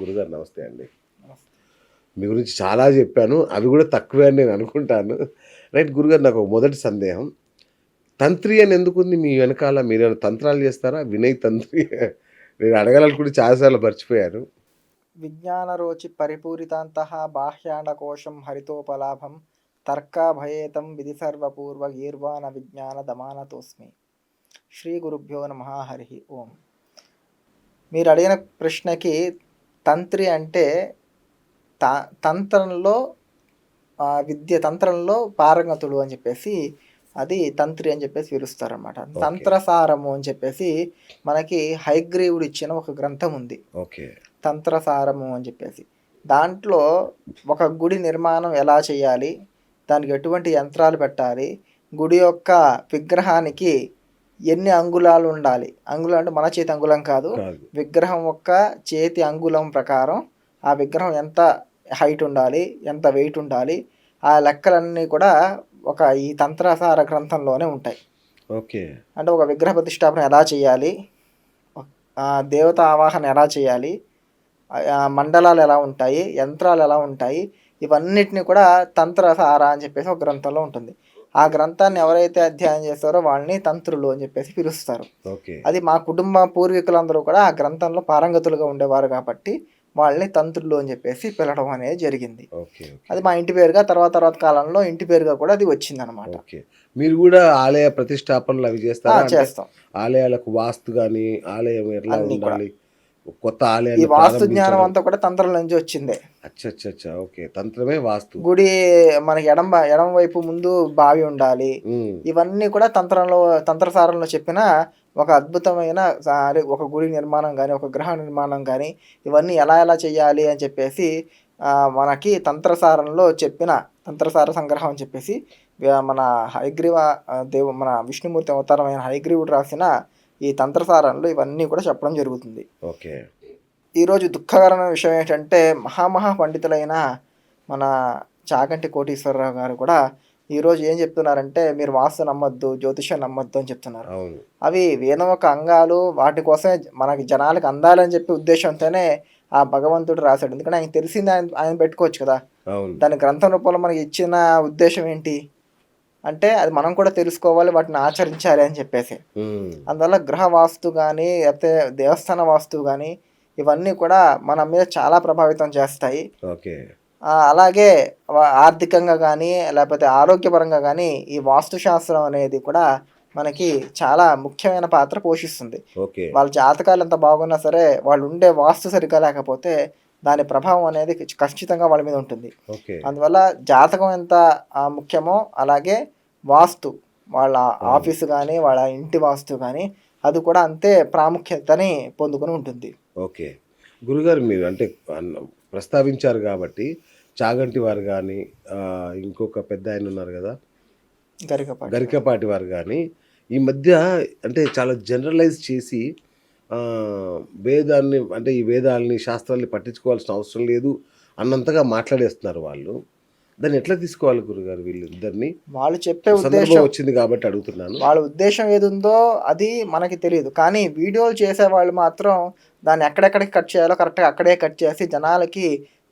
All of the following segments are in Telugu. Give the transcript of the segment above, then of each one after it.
గురుగారు నమస్తే అండి. మీ గురించి చాలా చెప్పాను. అవి కూడా తక్కువే అని నేను అనుకుంటాను. రైట్ గురుగారు నాకు మొదటి సందేహం. తంత్రి అని ఎందుకుంది? మీ వెనకాల మీరు ఏమైనా తంత్రాలు చేస్తారా? వినయ్ తంత్రి. నేను అడగాలనుకుంటే చాలాసార్లు మర్చిపోయాను. పరిపూరితంతా బాహ్యాండ కోశం హరితోపలాభం తర్కాభయేతం విధి సర్వపూర్వ గీర్వాణ విజ్ఞాన దమానతోస్మి. శ్రీ గురుభ్యో నమ హరి ఓం. మీరు అడిగిన ప్రశ్నకి తంత్రి అంటే త తంత్రంలో విద్య తంత్రంలో పారంగతుడు అని చెప్పేసి అది తంత్రి అని చెప్పేసి పిలుస్తారన్నమాట. తంత్రసారము అని చెప్పేసి మనకి హైగ్రీవుడు ఇచ్చిన ఒక గ్రంథం ఉంది. ఓకే. తంత్రసారము అని చెప్పేసి. దాంట్లో ఒక గుడి నిర్మాణం ఎలా చేయాలి? దానికి ఎటువంటి యంత్రాలు పెట్టాలి? గుడి యొక్క విగ్రహానికి ఎన్ని అంగుళాలు ఉండాలి? అంగుళం అంటే మన చేతి అంగుళం కాదు. విగ్రహం యొక్క చేతి అంగుళం ప్రకారం ఆ విగ్రహం ఎంత హైట్ ఉండాలి? ఎంత వెయిట్ ఉండాలి? ఆ లెక్కలన్నీ కూడా ఒక ఈ తంత్రసార గ్రంథంలోనే ఉంటాయి. ఓకే. అంటే ఒక విగ్రహ ప్రతిష్టాపన ఎలా చేయాలి? దేవత ఆవాహన ఎలా చేయాలి? మండలాలు ఎలా ఉంటాయి? యంత్రాలు ఎలా ఉంటాయి? ఇవన్నిటిని కూడా తంత్రసార అని చెప్పేసి ఒక గ్రంథంలో ఉంటుంది. ఆ గ్రంథాన్ని ఎవరైతే అధ్యయనం చేస్తారో వాళ్ళని తంత్రులు అని చెప్పేసి పిలుస్తారు. ఓకే. అది మా కుటుంబ పూర్వీకులందరూ కూడా ఆ గ్రంథంలో పారంగతులుగా ఉండేవారు కాబట్టి వాళ్ళని తంత్రులు అని చెప్పేసి పిలవడం అనేది జరిగింది. అది మా ఇంటి పేరుగా తర్వాత తర్వాత కాలంలో ఇంటి పేరుగా కూడా అది వచ్చింది అనమాట మీరు కూడా ఆలయ ప్రతిష్టాపనలు అవి చేస్తారా? చేస్తాం. ఆలయాలకు వాస్తు కానీ ఆలయం ఎట్లా. ఉండాలి? కొత్త ఈ ఆలయాన్ని వాస్తు జ్ఞానం. అంతా కూడా తంత్రం నుంచి వచ్చిందే. అచ్చా అచ్చా అచ్చా ఓకే. తంత్రమే వాస్తు. గుడి మనకి ఎడం ఎడం వైపు ముందు బావి ఉండాలి. ఇవన్నీ కూడా తంత్రంలో తంత్రసారంలో చెప్పిన ఒక అద్భుతమైన ఒక గుడి నిర్మాణం కానీ ఒక గ్రహ నిర్మాణం కానీ ఇవన్నీ ఎలా ఎలా చేయాలి అని చెప్పేసి ఆ, మనకి తంత్రసారంలో చెప్పిన తంత్రసార సంగ్రహం అని చెప్పేసి మన హైగ్రీవ దేవు మన విష్ణుమూర్తి అవతారమైన హైగ్రీవుడు రాసిన ఈ తంత్రసారంలో ఇవన్నీ కూడా చెప్పడం జరుగుతుంది. ఓకే. ఈరోజు దుఃఖకరమైన విషయం ఏంటంటే మహామహా పండితులైన మన చాగంటి కోటీశ్వరరావు గారు కూడా ఈరోజు ఏం చెప్తున్నారంటే మీరు వాస్తు నమ్మొద్దు జ్యోతిషం నమ్మొద్దు అని చెప్తున్నారు. అవి వేదం యొక్క అంగాలు వాటి కోసమే మనకి జనాలకు అందాలని చెప్పి ఉద్దేశంతోనే ఆ భగవంతుడు రాశాడు. ఎందుకంటే ఆయన తెలిసింది ఆయన ఆయన పెట్టుకోవచ్చు కదా. దాని గ్రంథం రూపంలో మనకి ఇచ్చిన ఉద్దేశం ఏంటి? అంటే అది మనం కూడా తెలుసుకోవాలి వాటిని ఆచరించాలి అని చెప్పేసి. అందువల్ల గృహ వాస్తు కానీ లేకపోతే దేవస్థాన వాస్తు కానీ ఇవన్నీ కూడా మన మీద చాలా ప్రభావితం చేస్తాయి. అలాగే ఆర్థికంగా కానీ లేకపోతే ఆరోగ్యపరంగా కానీ ఈ వాస్తుశాస్త్రం అనేది కూడా మనకి చాలా ముఖ్యమైన పాత్ర పోషిస్తుంది. వాళ్ళ జాతకాలు ఎంత బాగున్నా సరే వాళ్ళు ఉండే వాస్తు సరిగ్గా లేకపోతే దాని ప్రభావం అనేది ఖచ్చితంగా వాళ్ళ మీద ఉంటుంది. అందువల్ల జాతకం ఎంత ముఖ్యమో అలాగే వాస్తు వాళ్ళ ఆఫీసు కానీ వాళ్ళ ఇంటి వాస్తు కానీ అది కూడా అంతే ప్రాముఖ్యతని పొందుకొని ఉంటుంది. ఓకే. గురుగారు మీరు అంటే ప్రస్తావించారు కాబట్టి చాగంటి వారు కానీ ఇంకొక పెద్ద ఆయన ఉన్నారు కదా? గరికపాటి. గరికపాటి వారు కానీ ఈ మధ్య అంటే చాలా జనరలైజ్ చేసి వేదాన్ని అంటే ఈ వేదాలని శాస్త్రాల్ని పట్టించుకోవాల్సిన అవసరం లేదు అన్నంతగా మాట్లాడేస్తున్నారు వాళ్ళు. దాన్ని ఎట్లా తీసుకోవాలి గురుగారు వీళ్ళు ఇద్దరిని? వాళ్ళు చెప్పే ఉద్దేశం వచ్చింది కాబట్టి అడుగుతున్నాను. వాళ్ళ ఉద్దేశం ఏది ఉందో అది మనకి తెలియదు. కానీ వీడియోలు చేసే వాళ్ళు మాత్రం దాన్ని ఎక్కడెక్కడికి కట్ చేయాలో కరెక్ట్గా అక్కడే కట్ చేసి జనాలకి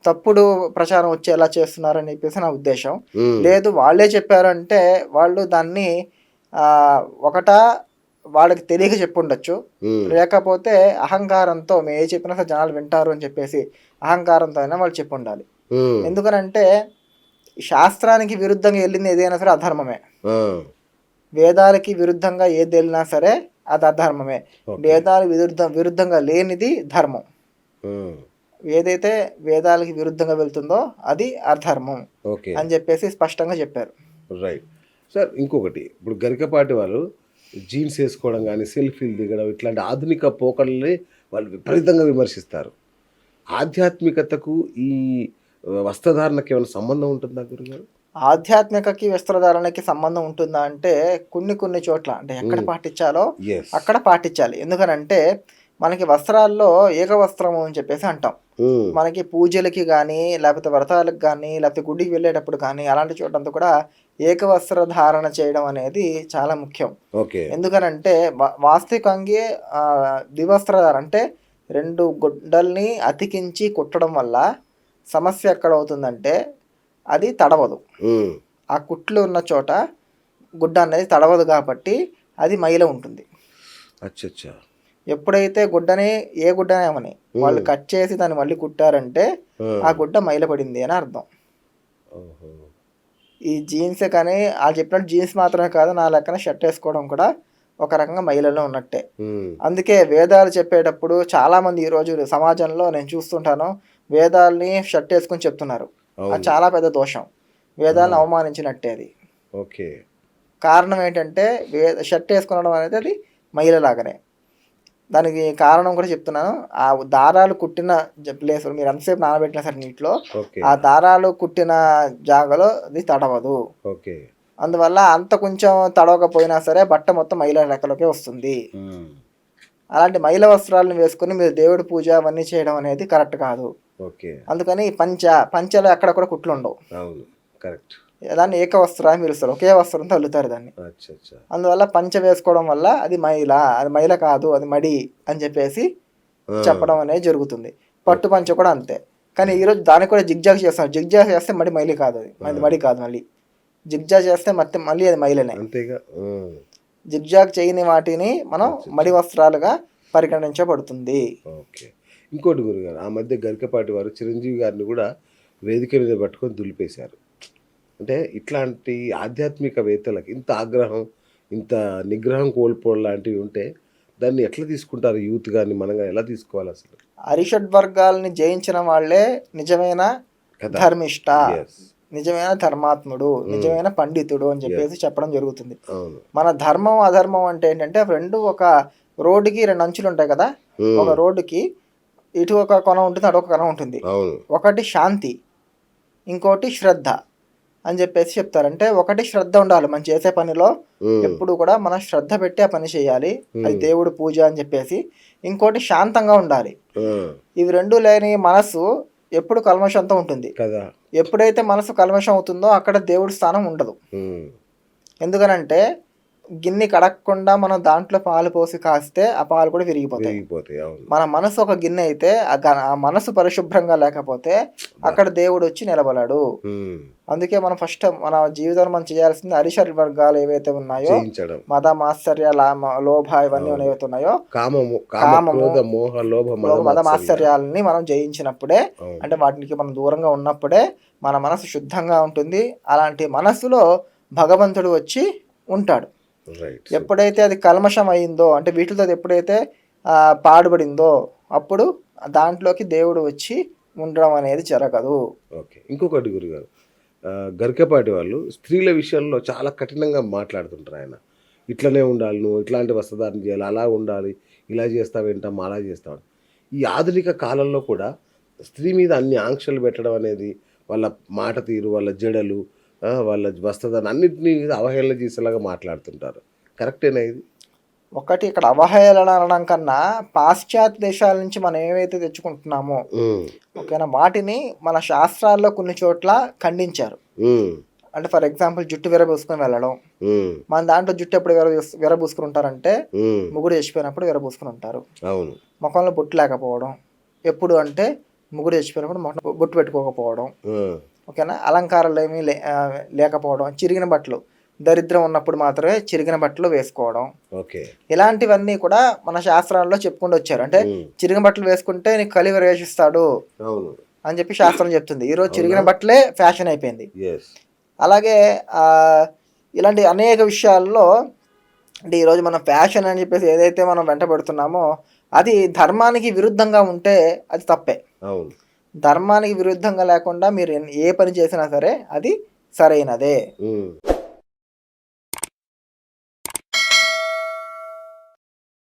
తప్పుడు ప్రచారం వచ్చేలా చేస్తున్నారని చెప్పేసి నా ఉద్దేశం. లేదు వాళ్ళే చెప్పారంటే వాళ్ళు దాన్ని ఆ, ఒకటా వాళ్ళకి తెలియక చెప్పుండొచ్చు. లేకపోతే అహంకారంతో మేము ఏ చెప్పినా సరే జనాలు వింటారు అని చెప్పేసి అహంకారంతో అయినా వాళ్ళు చెప్పి ఉండాలి ఉమ్, ఎందుకనంటే శాస్త్రానికి విరుద్ధంగా వెళ్ళింది ఏదైనా సరే అధర్మమే. వేదాలకి విరుద్ధంగా ఏది వెళ్ళినా సరే అది అధర్మమే. ఓకే. వేదాల విరుద్ధ విరుద్ధంగా లేనిది ధర్మం. ఏదైతే వేదాలకి విరుద్ధంగా వెళ్తుందో అది అధర్మం ఓకే. అని చెప్పేసి స్పష్టంగా చెప్పారు. రైట్. సార్ ఇంకొకటి. ఇప్పుడు గరికపాటి వాళ్ళు జీన్స్ వేసుకోవడం కానీ సెల్ఫీలు దిగడం ఇట్లాంటి ఆధునిక పోకడల్ని వాళ్ళు విపరీతంగా విమర్శిస్తారు. ఆధ్యాత్మికతకు ఈ వస్త్రధారణకి ఏమైనా సంబంధం ఉంటుందా గురుగారు? ఆధ్యాత్మికకి వస్త్రధారణకి సంబంధం ఉంటుందా అంటే కొన్ని కొన్ని చోట్ల అంటే ఎక్కడ మ్మ్. పాటించాలో అక్కడ పాటించాలి. ఎందుకనంటే మనకి వస్త్రాల్లో ఏకవస్త్రము అని చెప్పేసి అంటాం. మనకి పూజలకి కానీ లేకపోతే వ్రతాలకు కానీ లేకపోతే గుడికి వెళ్ళేటప్పుడు కానీ అలాంటి చోటంతా కూడా ఏకవస్త్ర ధారణ చేయడం అనేది చాలా ముఖ్యం. ఓకే. ఎందుకనంటే వాస్తవికంగా ద్వివస్త్రధారణ అంటే రెండు గుడ్డల్ని అతికించి కుట్టడం వల్ల సమస్య ఎక్కడ అవుతుందంటే అది తడవదు. ఆ కుట్లు ఉన్న చోట గుడ్డ అనేది తడవదు కాబట్టి అది మైల ఉంటుంది. ఎప్పుడైతే గుడ్డని ఏ గుడ్డనేమని వాళ్ళు కట్ చేసి దాన్ని మళ్ళీ కుట్టారంటే ఆ, గుడ్డ మైల పడింది అని అర్థం. ఈ జీన్స్ కానీ వాళ్ళు చెప్పినట్టు జీన్స్ మాత్రమే కాదు నా లెక్కన షర్ట్ వేసుకోవడం కూడా ఒక రకంగా మహిళలో ఉన్నట్టే. అందుకే వేదాలు చెప్పేటప్పుడు చాలామంది ఈరోజు సమాజంలో నేను చూస్తుంటాను వేదాల్ని షర్ట్ వేసుకొని చెప్తున్నారు. అది చాలా పెద్ద దోషం. వేదాలను అవమానించినట్టే అది. ఓకే. కారణం ఏంటంటే వే షర్ట్ వేసుకోవడం అనేది అది మహిళలాగానే. దానికి కారణం కూడా చెప్తున్నాను. ఆ దారాలు కుట్టిన ప్లేస్ మీరు ఎంతసేపు నానబెట్టినా సరే నీటిలో ఆ దారాలు కుట్టిన జాగలో అది తడవదు. ఓకే. అందువల్ల అంత కొంచెం తడవకపోయినా సరే బట్ట మొత్తం మహిళల లెక్కలోకే వస్తుంది. అలాంటి మహిళ వస్త్రాలను వేసుకుని మీరు దేవుడి పూజ అవన్నీ చేయడం అనేది కరెక్ట్ కాదు. ఓకే. అందుకని పంచ పంచలో కూడా కుట్లు ఉండవు. అవును కరెక్ట్. దాన్ని ఏక వస్త్రం పిలుస్తారు. ఒకే వస్త్రంతో అల్లుతారు దాన్ని. అందువల్ల పంచ వేసుకోవడం వల్ల అది మహిళ అది మహిళ కాదు అది మడి అని చెప్పేసి చెప్పడం అనేది జరుగుతుంది. పట్టు పంచ కూడా అంతే. కానీ ఈరోజు దానికి కూడా జిగ్జాగ్ చేస్తాం జిగ్జాగ్ చేస్తే మడి మైలి కాదు అది. అది మడి కాదు మళ్ళీ. జిగ్జాగ్ చేస్తే మొత్తం మళ్ళీ అది మహిళనే అంతేగా? జిగ్జాగ్ చేయని వాటిని మనం మడి వస్త్రాలుగా పరిగణించబడుతుంది. ఓకే. ఇంకోటి గురుగారు ఆ మధ్య గరికపాటి వారు చిరంజీవి గారిని కూడా వేదిక మీద పట్టుకొని దులిపేశారు. అంటే ఇట్లాంటి ఆధ్యాత్మికవేత్తలకు ఇంత ఆగ్రహం ఇంత నిగ్రహం కోల్పోవడం లాంటివి ఉంటే దాన్ని ఎట్లా తీసుకుంటారు? యూత్ కానీ మనం కానీ ఎలా తీసుకోవాలి అసలు? అరిషడ్ వర్గాల్ని జయించిన వాళ్ళే నిజమైన ధర్మిష్ట. నిజమైన ధర్మాత్ముడు నిజమైన పండితుడు అని చెప్పేసి చెప్పడం జరుగుతుంది. మన ధర్మం అధర్మం అంటే ఏంటంటే రెండు ఒక రోడ్డుకి రెండు అంచులు ఉంటాయి కదా? ఉమ్, ఒక రోడ్డుకి ఇటు ఒక కొన ఉంటుంది అటు ఒక కొన ఉంటుంది. ఒకటి శాంతి ఇంకోటి శ్రద్ధ అని చెప్పేసి చెప్తారు. అంటే ఒకటి శ్రద్ధ ఉండాలి. మనం చేసే పనిలో ఎప్పుడు కూడా మనం శ్రద్ధ పెట్టి ఆ పని చేయాలి. అది దేవుడి పూజ అని చెప్పేసి. ఇంకోటి శాంతంగా ఉండాలి. ఇవి రెండు లేని మనసు ఎప్పుడు కల్మషంతో ఉంటుంది. కదా. ఎప్పుడైతే మనసు కల్మషం అవుతుందో అక్కడ దేవుడి స్థానం ఉండదు. ఎందుకనంటే గిన్నె కడగకుండా మనం దాంట్లో పాలు పోసి కాస్తే ఆ పాలు కూడా విరిగిపోతాయి. మన మనసు ఒక గిన్నె అయితే ఆ మనసు పరిశుభ్రంగా లేకపోతే అక్కడ దేవుడు వచ్చి నిలబడాడు. అందుకే మనం ఫస్ట్ మన జీవితంలో మనం చేయాల్సింది అరిషడ్ వర్గాలు ఏవైతే ఉన్నాయో మద మాత్సర్య లోభ ఇవన్నీ ఏవైతే ఉన్నాయో కామము మాత్సర్యాలు. మాత్సర్యాలని మనం జయించినప్పుడే. అంటే వాటికి మనం దూరంగా ఉన్నప్పుడే మన మనసు శుద్ధంగా ఉంటుంది. అలాంటి మనసులో భగవంతుడు వచ్చి ఉంటాడు. ఎప్పుడైతే అది కల్మషం అయిందో అంటే వీటితో అది ఎప్పుడైతే ఆ, పాడుపడిందో అప్పుడు దాంట్లోకి దేవుడు వచ్చి ఉండడం అనేది జరగదు. ఓకే. ఇంకొకటి గురుగారు గరికపాటి వాళ్ళు స్త్రీల విషయంలో చాలా కఠినంగా మాట్లాడుతుంటారు ఆయన. ఇట్లనే ఉండాలి నువ్వు ఇట్లాంటి వస్త్రధారణ చేయాలి అలా ఉండాలి ఇలా చేస్తావేంటమ్మా అలా చేస్తావు ఈ ఆధునిక కాలంలో కూడా స్త్రీ మీద అన్ని ఆంక్షలు పెట్టడం అనేది వాళ్ళ మాట తీరు వాళ్ళ జడలు వాళ్ళ వస్త్రధారణ అన్నింటినీ అవహేళన చేసేలాగా మాట్లాడుతుంటారు. కరెక్టేనా ఇది? ఒకటి ఇక్కడ అవహేళన అనడం కన్నా పాశ్చాత్య దేశాల నుంచి మనం ఏవైతే తెచ్చుకుంటున్నామో ఓకేనా వాటిని మన శాస్త్రాల్లో కొన్ని చోట్ల ఖండించారు. అంటే ఫర్ ఎగ్జాంపుల్ జుట్టు విరబూసుకొని వెళ్ళడం. మన దాంట్లో జుట్టు ఎప్పుడు విర విరబూసుకుని ఉంటారంటే ముగ్గురు చచ్చిపోయినప్పుడు విరబూసుకుని ఉంటారు. ముఖంలో బొట్టు లేకపోవడం. ఎప్పుడు అంటే ముగ్గురు చచ్చిపోయినప్పుడు బొట్టు పెట్టుకోకపోవడం. ఓకేనా? అలంకారాలు ఏమీ లే లేకపోవడం చిరిగిన బట్టలు. దరిద్రం ఉన్నప్పుడు మాత్రమే చిరిగిన బట్టలు వేసుకోవడం. ఓకే. ఇలాంటివన్నీ కూడా మన శాస్త్రాల్లో చెప్పుకుంటూ వచ్చారు. అంటే చిరిగిన బట్టలు వేసుకుంటే నీకు కలి ప్రవేశిస్తాడు అని చెప్పి శాస్త్రం చెప్తుంది. ఈరోజు చిరిగిన బట్టలే ఫ్యాషన్ అయిపోయింది. అలాగే ఇలాంటి అనేక విషయాల్లో అంటే ఈరోజు మనం ఫ్యాషన్ అని చెప్పేసి ఏదైతే మనం వెంట పెడుతున్నామో అది ధర్మానికి విరుద్ధంగా ఉంటే అది తప్పే. అవును. ధర్మానికి విరుద్ధంగా లేకుండా మీరు ఏ పని చేసినా సరే అది సరైనదే.